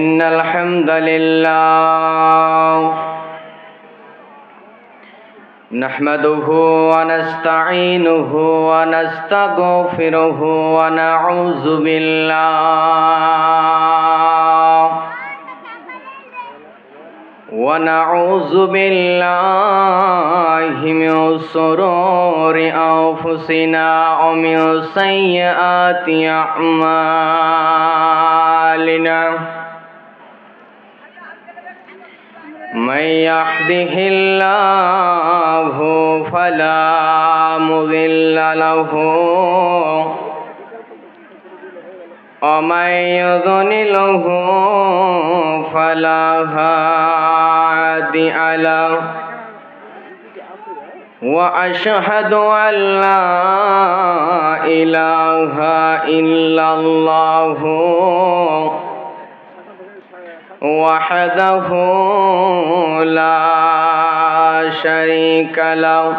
إن الحمد لله نحمده ونستعينه ونستغفره ونعوذ بالله ونعوذ بالله من شرور أنفسنا ومن سيئات أعمالنا من يهده الله فلا مضل له ومن يضلله فلا هادي له وأشهد أن لا إله إلا الله وحده لا شريك له.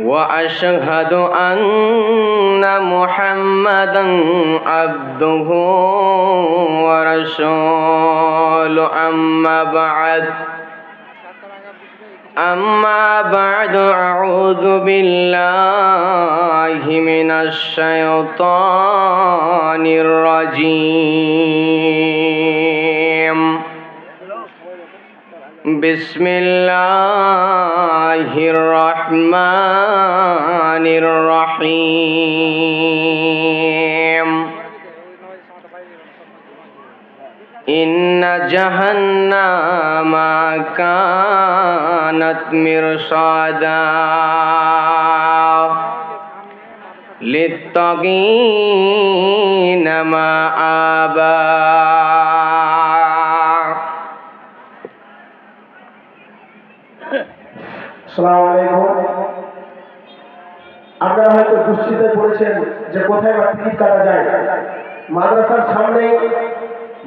وأشهد أن محمدا عبده ورسوله. أما بعد أما بعد أعوذ بالله من الشيطان الرجيم. بسم الله الرحمن الرحيم إن جهنم كانت مرصادا للطاغين مآبا আপনারা হয়তো দুশ্চিন্তায় পড়েছেন যে কোথায় বা টিকিট কাটা যায়। মাদ্রাসার সামনে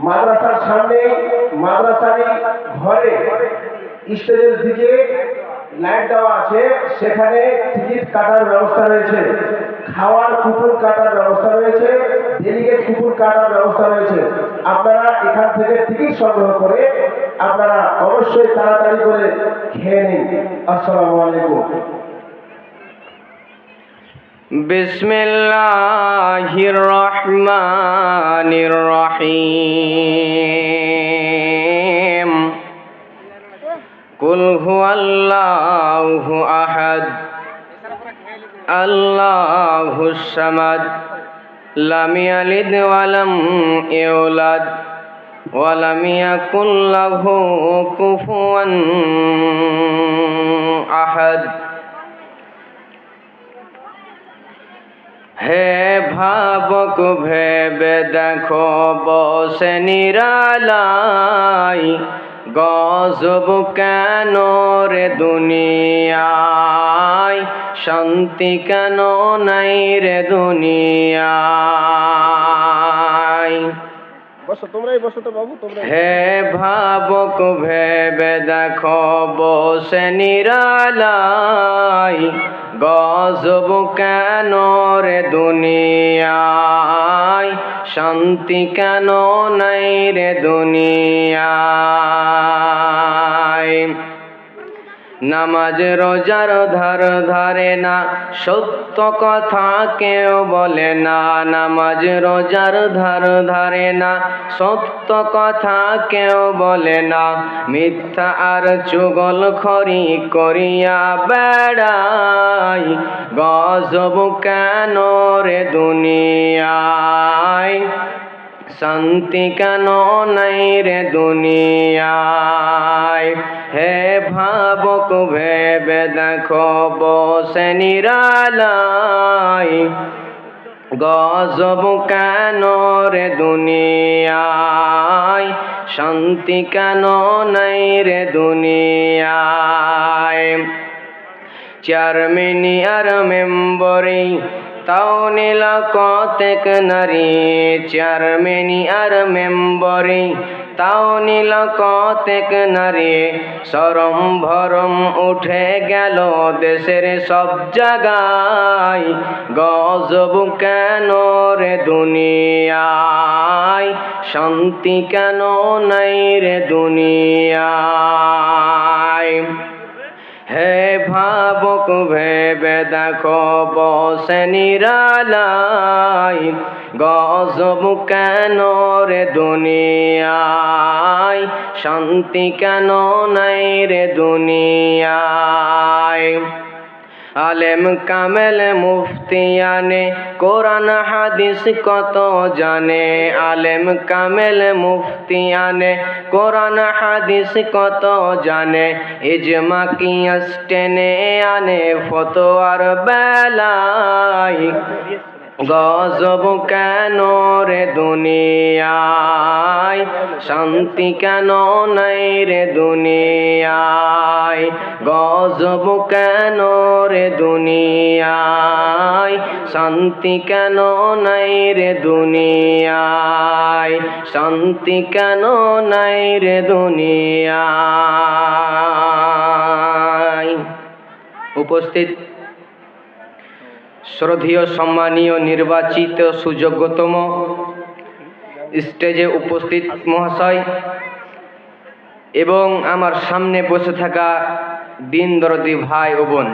মাদ্রাসার সামনে মাদ্রাসারই ঘরে স্টেজের দিকে লাইট দেওয়া আছে, সেখানে টিকিট কাটার ব্যবস্থা রয়েছে। খাওয়ার কুপন কাটার ব্যবস্থা রয়েছে। ডেলিগেট কুপন কাটার ব্যবস্থা রয়েছে আপনারা এখান থেকে টিকিট সংগ্রহ করে আপনারা অবশ্যই তাড়াতাড়ি করে খেয়ে নিন আসসালামু আলাইকুম بسم الله الرحمن الرحيم قل هو الله أحد الله الصمد لم يلد ولم يولد ولم يكن له كفوا أحد হে ভাবক ভেবে দেখো বসে নিরালাই গজব কেন রে দুনিয়ায়? শান্তি কেন নাই রে দুনিয়ায়? বসো তোমরাই বসো তো বাবু তোমরা হে ভাবক ভেবে দেখো বসে নিরালাই গজব কেন রে দুনিয়ায়? শান্তি কেন নাই রে দুনিয়ায়? নামাজ রোজার ধার ধারে না, সত্য কথা কেউ বলে না। নামাজ রোজার ধার ধারে না, সত্য কথা কেউ বলে না। মিথ্যা আর চুগল খড়ি করিয়া বেড়াই, গজব কেন রে দুনিয়ায়? শান্তি কেন নাই রে দুনিয়ায়? হে ভাবক, ভেবে দেখো বসে নিরালাই গজব কেন রে দুনিয়ায়? শান্তি কেন নাই রে দুনিয়ায়? চেয়ারম্যানি আর মেম্বরি তাও নিল কতেক নারী, চেয়ারম্যানি আর মেম্বরি। তাও নিল কতেক নারী, সরম ভরম উঠে গেল দেশের সব জায়গায়। গজব কেন রে দুনিয়ায়? শান্তি কেন নাই রে দুনিয়ায়? ভেবে দেখো বসে নিরালাই গজব কেন রে দুনিয়ায়? শান্তি কেন নাই রে দুনিয়ায়? আলেম কামেল মুফতিয়ানে, কোরআন, হাদিস কত জানে? আলেম কামেল মুফতিয়ানে, কোরআন, হাদিস কত জানে? ইজমা কিয়াস টেনে আনে ফতোয়ার বেলায়। গজব কেন রে দুনিয়ায়? শান্তি কেন নাই রে দুনিয়ায়? গজব কেন রে দুনিয়ায়? শান্তি কেন নাই রে দুনিয়ায়? শান্তি কেন নাই রে দুনিয়ায়? উপস্থিত শ্রদ্ধীয়, সম্মানীয়, নির্বাচিত, সুযোগ্যতম স্টেজে উপস্থিত মহাশয় এবং আমার সামনে বসে থাকা দিন দরদি ভাই ও বোন।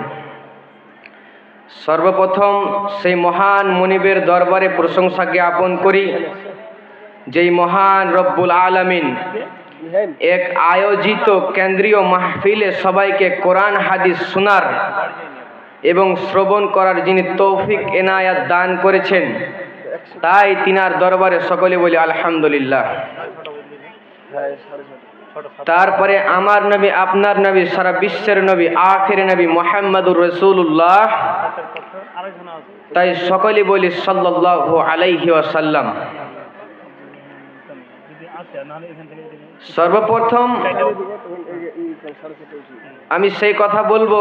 সর্বপ্রথম সেই মহান মনিবের দরবারে প্রশংসা জ্ঞাপন করি, যেই মহান রব্বুল আলামিন এক আয়োজিত কেন্দ্রীয় মাহফিলে সবাইকে কোরআন, হাদিস শোনার এবং শ্রবণ করার যিনি তৌফিক এনায়াত দান করেছেন, তাই তিনার দরবারে সকলে বলি আলহামদুলিল্লাহ। তারপরে আমার নবী, আপনার নবী, সারা বিশ্বের নবী, আখের নবী মোহাম্মদুর রসুল্লাহ তাই সকলে বলি সাল্লাল্লাহু আলাইহি ওয়াসাল্লাম। সর্বপ্রথম আমি সেই কথা বলব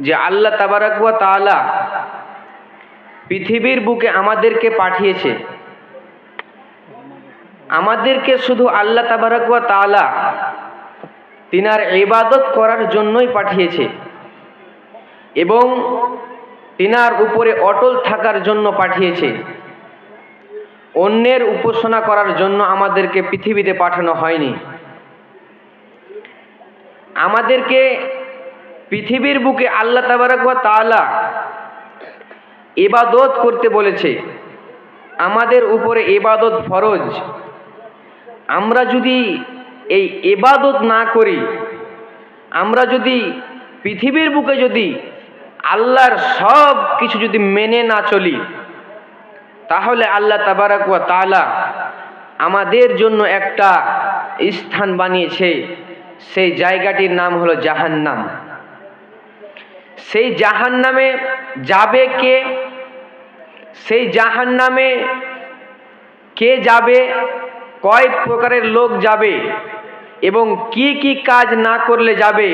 যে আল্লাহ তাবারাক ওয়া তাআলা পৃথিবীর বুকে আমাদেরকে পাঠিয়েছে। আমাদেরকে শুধু আল্লাহ তাবারাক ওয়া তাআলা তিনার ইবাদত করার জন্যই পাঠিয়েছে এবং তিনার উপরে অটল থাকার জন্য পাঠিয়েছে। অন্যের উপাসনা করার জন্য আমাদেরকে পৃথিবীতে পাঠানো হয়নি। আমাদেরকে পৃথিবীর বুকে আল্লাহ তাবারাক ওয়া তাআলা ইবাদত করতে বলেছে। আমাদের উপরে এবাদত ফরজ। আমরা যদি এই এবাদত না করি, আমরা যদি পৃথিবীর বুকে যদি আল্লাহর সব কিছু যদি মেনে না চলি তাহলে আল্লাহ তাবারাক ওয়া তাআলা আমাদের জন্য একটা স্থান বানিয়েছে। সেই জায়গাটির নাম হলো জাহান্নাম। সেই জাহান্নামে যাবে কে? সেই জাহান্নামে কে যাবে? কয় প্রকারের লোক যাবে এবং কি কি কাজ না করলে যাবে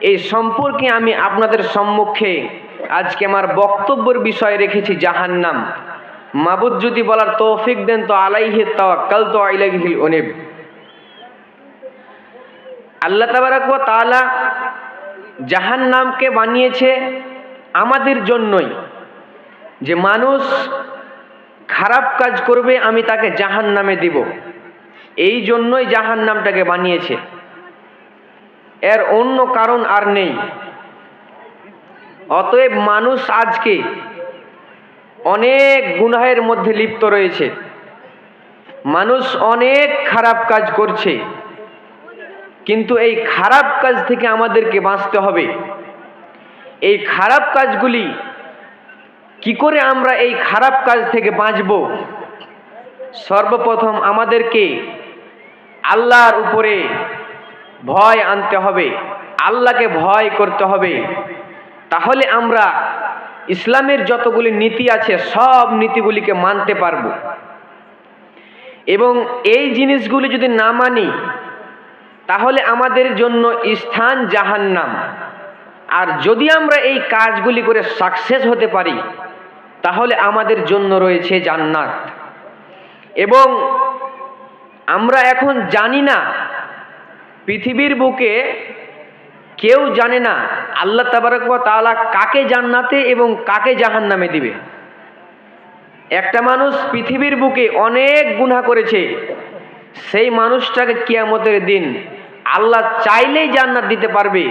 এই সম্পর্কে আমি আপনাদের সম্মুখে আজকে আমার বক্তব্যের বিষয় রেখেছি জাহান্নাম। মাবুদ যদি বলার তৌফিক দেন তো আলাইহি তাওয়াক্কাল তো আলাইহিল অনিব আল্লাহ তাবারাক ওয়া তাআলা জাহান্নামকে বানিয়েছে আমাদের জন্যই। যে মানুষ খারাপ কাজ করবে, আমি তাকে জাহান নামে দিব। এই জন্যই জাহান নামটাকে বানিয়েছে। এর অন্য কারণ আর নেই। অতএব মানুষ আজকে অনেক গুনাহের মধ্যে লিপ্ত রয়েছে। মানুষ অনেক খারাপ কাজ করছে। কিন্তু এই খারাপ কাজ থেকে আমাদেরকে বাঁচতে হবে। এই খারাপ কাজগুলি কি করে আমরা এই খারাপ কাজ থেকে বাঁচব? সর্বপ্রথম আমাদেরকে আল্লাহর উপরে ভয় আনতে হবে। আল্লাহকে ভয় করতে হবে। তাহলে আমরা ইসলামের যতগুলি নীতি আছে, সব নীতিগুলিকে মানতে পারব। এবং এই জিনিসগুলি যদি না মানি, তাহলে আমাদের জন্য স্থান জাহান্নাম। আর যদি আমরা এই কাজগুলি করে সাকসেস হতে পারি, তাহলে আমাদের জন্য রয়েছে জান্নাত। এবং আমরা এখন জানি না, পৃথিবীর বুকে কেউ জানে না আল্লাহ তাবারক তালা কাকে জান্নাতে এবং কাকে জাহান নামে দিবে। একটা মানুষ পৃথিবীর বুকে অনেক গুণা করেছে, সেই মানুষটাকে কিয়ামতের দিন আল্লাহ চাইলেই জান্নাত দিতে পারবে।